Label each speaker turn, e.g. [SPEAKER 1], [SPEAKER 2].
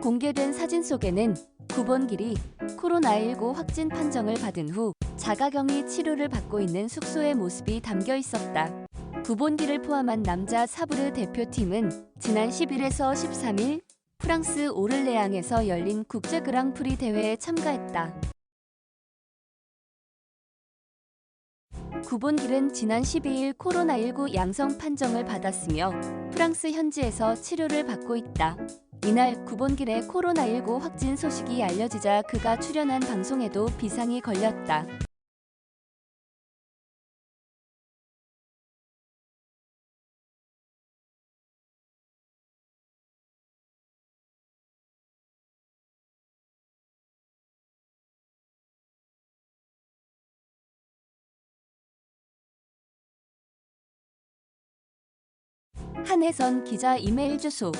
[SPEAKER 1] 공개된 사진 속에는 구본길이 코로나19 확진 판정을 받은 후 자가격리 치료를 받고 있는 숙소의 모습이 담겨 있었다. 구본길을 포함한 남자 사브르 대표팀은 지난 10일에서 13일 프랑스 오를레앙에서 열린 국제 그랑프리 대회에 참가했다. 구본길은 지난 12일 코로나19 양성 판정을 받았으며 프랑스 현지에서 치료를 받고 있다. 이날 구본길의 코로나19 확진 소식이 알려지자 그가 출연한 방송에도 비상이 걸렸다. 한혜선 기자 이메일 주소